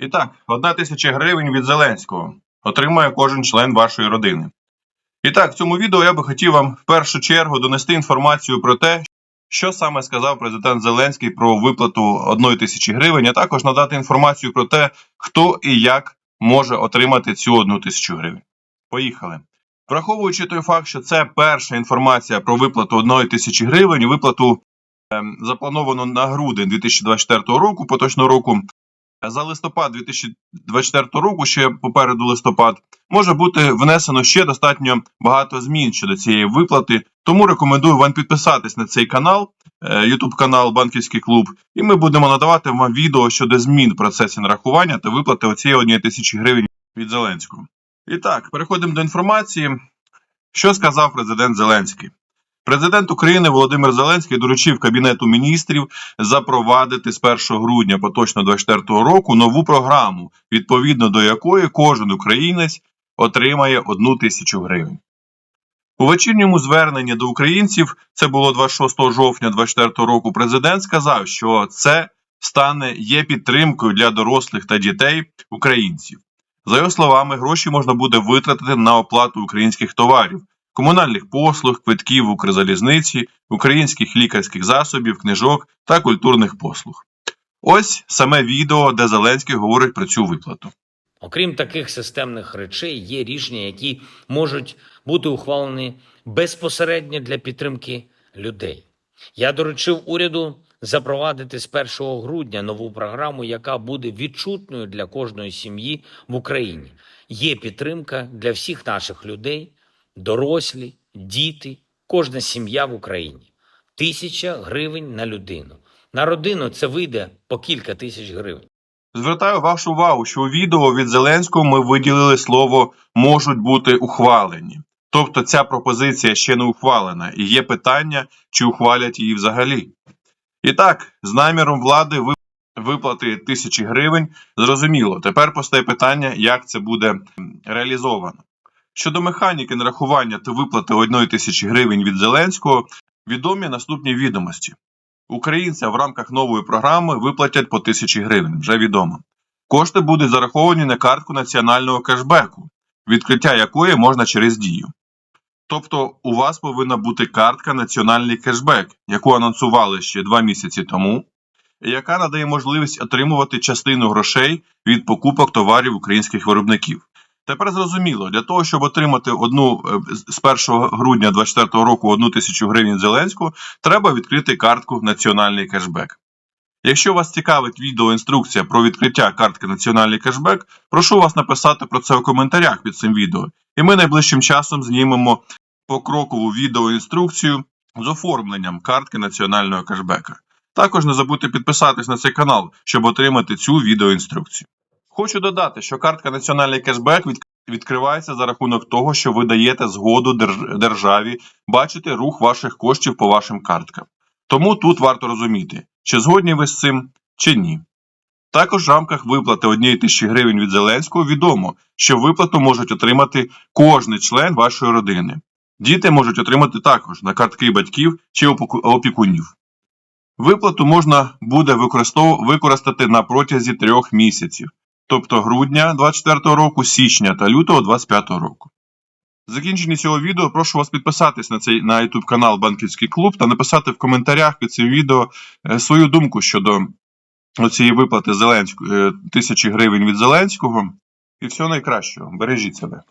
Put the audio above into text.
І так, одна тисяча гривень від Зеленського отримає кожен член вашої родини. І так, в цьому відео я би хотів вам в першу чергу донести інформацію про те, що саме сказав президент Зеленський про виплату одної тисячі гривень, а також надати інформацію про те, хто і як може отримати цю одну тисячу гривень. Поїхали. Враховуючи той факт, що це перша інформація про виплату одної тисячі гривень, виплату ем, заплановано на грудень 2024 року, поточного року, за листопад 2024 року, ще попереду листопад, може бути внесено ще достатньо багато змін щодо цієї виплати. Тому рекомендую вам підписатись на цей канал, YouTube канал Банківський клуб, і ми будемо надавати вам відео щодо змін в процесі нарахування та виплати оцієї однієї тисячі гривень від Зеленського. І так, переходимо до інформації. Що сказав президент Зеленський? Президент України Володимир Зеленський доручив Кабінету міністрів запровадити з 1 грудня поточно 2024 року нову програму, відповідно до якої кожен українець отримає одну тисячу гривень. У вечірньому зверненні до українців, це було 26 жовтня 2024 року, президент сказав, що це стане є підтримкою для дорослих та дітей українців. За його словами, гроші можна буде витратити на оплату українських товарів, комунальних послуг, квитків в Укрзалізниці, українських лікарських засобів, книжок та культурних послуг. Ось саме відео, де Зеленський говорить про цю виплату. Окрім таких системних речей, є рішення, які можуть бути ухвалені безпосередньо для підтримки людей. Я доручив уряду запровадити з 1 грудня нову програму, яка буде відчутною для кожної сім'ї в Україні. Є підтримка для всіх наших людей, дорослі, діти, кожна сім'я в Україні. Тисяча гривень на людину. На родину це вийде по кілька тисяч гривень. Звертаю вашу увагу, що у відео від Зеленського ми виділили слово можуть бути ухвалені. Тобто ця пропозиція ще не ухвалена, і є питання, чи ухвалять її взагалі. І так, з наміром влади виплати тисячі гривень, зрозуміло. Тепер постає питання, як це буде реалізовано. Щодо механіки нарахування та виплати одної тисячі гривень від Зеленського, відомі наступні відомості. Українцям в рамках нової програми виплатять по тисячі гривень, вже відомо. Кошти будуть зараховані на картку національного кешбеку, відкриття якої можна через дію. Тобто у вас повинна бути картка Національний кешбек, яку анонсували ще два місяці тому, яка надає можливість отримувати частину грошей від покупок товарів українських виробників. Тепер зрозуміло, для того, щоб отримати одну е, з 1 грудня 2024 року одну тисячу гривень Зеленського, треба відкрити картку Національний кешбек. Якщо вас цікавить відеоінструкція про відкриття картки Національний кешбек, прошу вас написати про це у коментарях під цим відео, і ми найближчим часом знімемо покрокову відеоінструкцію з оформленням картки Національного кешбека. Також не забудьте підписатись на цей канал, щоб отримати цю відеоінструкцію. Хочу додати, що картка Національний кешбек від- відкривається за рахунок того, що ви даєте згоду державі бачити рух ваших коштів по вашим карткам. Тому тут варто розуміти, чи згодні ви з цим, чи ні. Також в рамках виплати однієї тисячі гривень від Зеленського відомо, що виплату можуть отримати кожний член вашої родини. Діти можуть отримати також на картки батьків чи опікунів. Виплату можна буде використати на протязі трьох місяців, тобто грудня 2024 року, січня та лютого 2025 року. В закінченні цього відео прошу вас підписатись на цей на YouTube канал Банківський клуб та написати в коментарях під цим відео е, свою думку щодо цієї виплати Зеленського е, тисячі гривень від Зеленського. І всього найкращого. Бережіть себе.